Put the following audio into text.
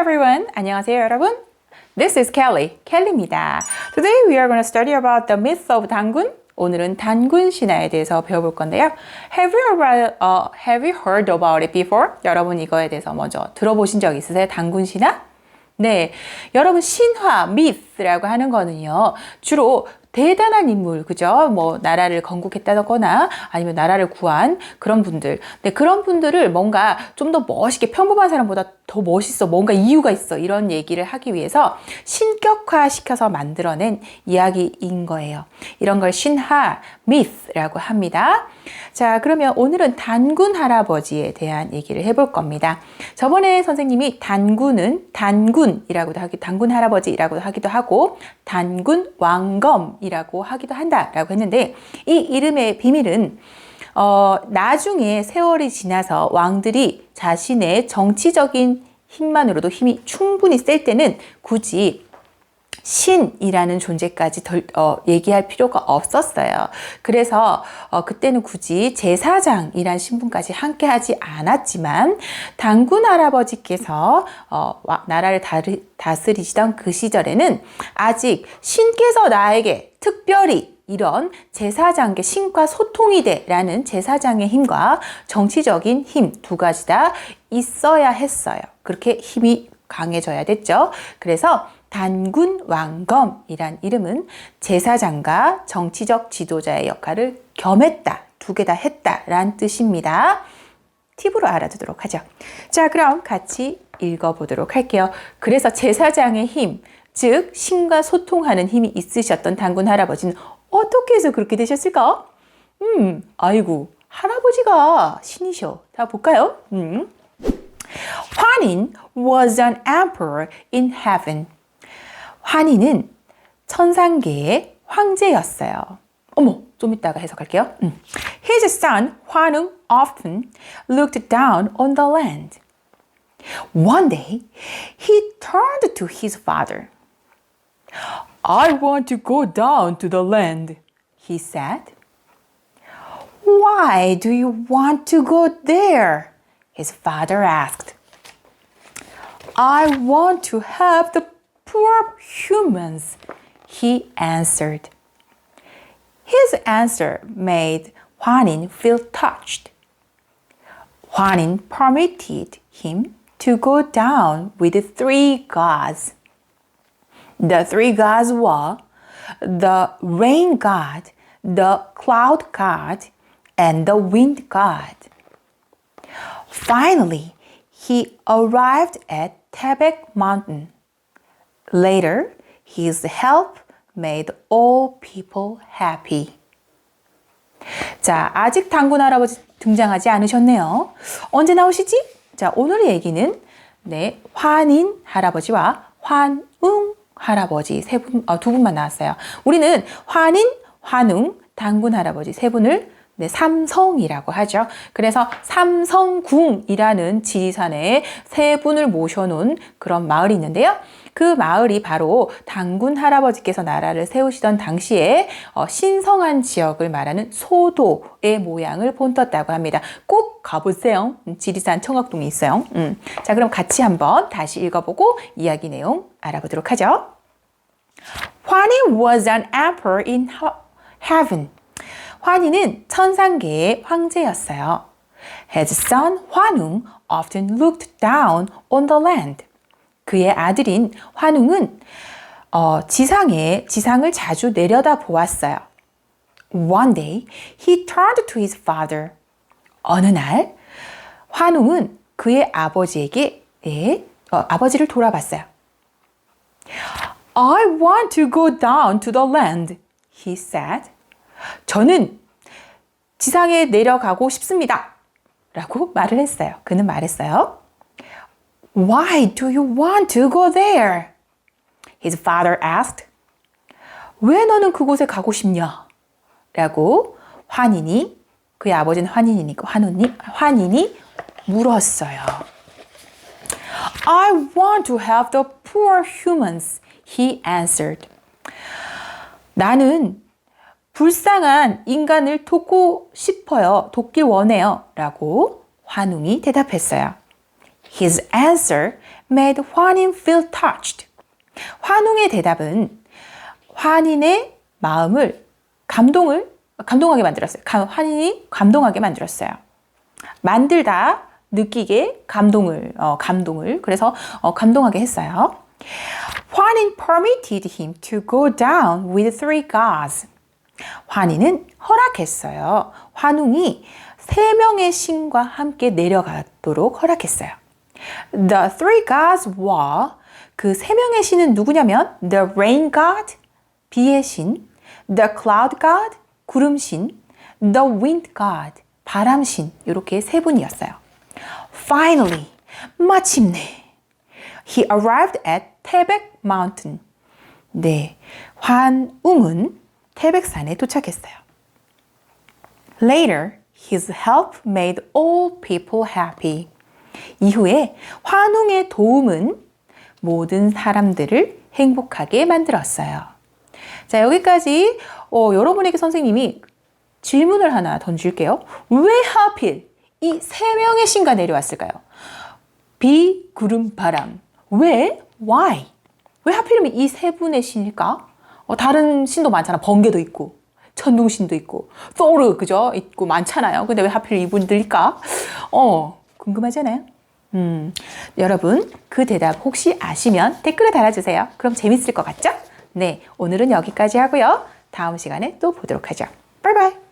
Everyone. 안녕하세요 여러분. This is Kelly. 켈리입니다. Today we are going to study about the myth of 단군. 오늘은 단군 신화에 대해서 배워볼 건데요. Have you, uh, have you heard about it before? 여러분 이거에 대해서 먼저 들어보신 적 있으세요? 단군 신화? 네. 여러분 신화, myth라고 하는 거는요. 주로 대단한 인물, 그죠? 뭐, 나라를 건국했다거나 아니면 나라를 구한 그런 분들. 네, 그런 분들을 뭔가 좀 더 멋있게 평범한 사람보다 더 멋있어. 뭔가 이유가 있어. 이런 얘기를 하기 위해서 신격화 시켜서 만들어낸 이야기인 거예요. 이런 걸 신화, myth라고 합니다. 자, 그러면 오늘은 단군 할아버지에 대한 얘기를 해볼 겁니다. 저번에 선생님이 단군은 단군이라고도 하기, 단군 할아버지라고도 하기도 하고, 단군 왕검이라고 하기도 한다라고 했는데, 이 이름의 비밀은 어, 나중에 세월이 지나서 왕들이 자신의 정치적인 힘만으로도 힘이 충분히 셀 때는 굳이 신이라는 존재까지 덜, 어, 얘기할 필요가 없었어요. 그래서 어, 그때는 굳이 제사장이란 신분까지 함께 하지 않았지만 당군 할아버지께서 어, 나라를 다스리시던 그 시절에는 아직 신께서 나에게 특별히 이런 제사장의 신과 소통이 돼라는 제사장의 힘과 정치적인 힘 두 가지 다 있어야 했어요. 그렇게 힘이 강해져야 됐죠. 그래서 단군 왕검이란 이름은 제사장과 정치적 지도자의 역할을 겸했다. 두 개 다 했다라는 뜻입니다. 팁으로 알아두도록 하죠. 자, 그럼 같이 읽어보도록 할게요. 그래서 제사장의 힘, 즉 신과 소통하는 힘이 있으셨던 단군 할아버지는 어떻게 해서 그렇게 되셨을까? 음, 아이고, 할아버지가 신이셔. 자, 볼까요? 음. 환인 was an emperor in heaven. 환희는 천상계의 황제였어요. 어머, 좀 이따가 해석할게요. 음. His son 환웅 often looked down on the land. One day, he turned to his father. I want to go down to the land, he said. Why do you want to go there? His father asked. I want to help the poor humans, he answered. His answer made Huanin feel touched. Huanin permitted him to go down with the three gods The three gods were the rain god, the cloud god, and the wind god. Finally, he arrived at Tebek Mountain. Later, his help made all people happy. 자, 아직 당군 할아버지 등장하지 않으셨네요. 언제 나오시지? 자, 오늘의 얘기는 네, 환인 할아버지와 환웅 할아버지 세 분, 어, 두 분만 나왔어요. 우리는 환인, 환웅, 당군 할아버지 세 분을 네, 삼성이라고 하죠. 그래서 삼성궁이라는 지리산에 세 분을 모셔놓은 그런 마을이 있는데요. 그 마을이 바로 당군 할아버지께서 나라를 세우시던 당시에 어, 신성한 지역을 말하는 소도의 모양을 본떴다고 합니다. 꼭 가보세요. 음, 지리산 청학동에 있어요. 음. 자, 그럼 같이 한번 다시 읽어보고 이야기 내용 알아보도록 하죠. Hwani was an emperor in heaven. 환희는 천상계의 황제였어요. His son 환웅 often looked down on the land. 그의 아들인 환웅은 어, 지상에 지상을 자주 내려다 보았어요. One day, he turned to his father. 어느 날 환웅은 그의 아버지에게 예, 어, 아버지를 돌아봤어요. I want to go down to the land, he said. 저는 지상에 내려가고 싶습니다. 라고 말을 했어요. 그는 말했어요. Why do you want to go there? His father asked. 왜 너는 그곳에 가고 싶냐? 라고 환인이 그의 아버지는 환인이니까 환우니 환인이 물었어요. I want to help the poor humans, he answered. 나는 불쌍한 인간을 돕고 싶어요. 돕길 원해요. 라고 환웅이 대답했어요. His answer made 환인 feel touched. 환웅의 대답은 환인의 마음을 감동을 감동하게 만들었어요. 감- 환인이 감동하게 만들었어요. 만들다 느끼게 감동을 어, 감동을 그래서 어, 감동하게 했어요. 환인 permitted him to go down with three gods. 환희는 허락했어요. 환웅이 세 명의 신과 함께 내려가도록 허락했어요. The three gods were 그 세 명의 신은 누구냐면 the rain god 비의 신, the cloud god 구름 신, the wind god 바람 신 이렇게 세 분이었어요. Finally 마침내 he arrived at 태백 mountain. 네, 환웅은 태백산에 도착했어요. Later, his help made all people happy. 이후에 환웅의 도움은 모든 사람들을 행복하게 만들었어요. 자, 여기까지 어, 여러분에게 선생님이 질문을 하나 던질게요. 왜 하필 이 세 명의 신가 내려왔을까요? 비, 구름, 바람. 왜? Why? 왜 하필이면 이 세 분의 신일까? 어, 다른 신도 많잖아. 번개도 있고, 천둥신도 있고, 소르, 그죠? 있고 많잖아요. 근데 왜 하필 이분들일까? 어, 궁금하잖아요. 음, 여러분, 그 대답 혹시 아시면 댓글에 달아주세요. 그럼 재밌을 것 같죠? 네, 오늘은 여기까지 하고요. 다음 시간에 또 보도록 하죠. 바이바이!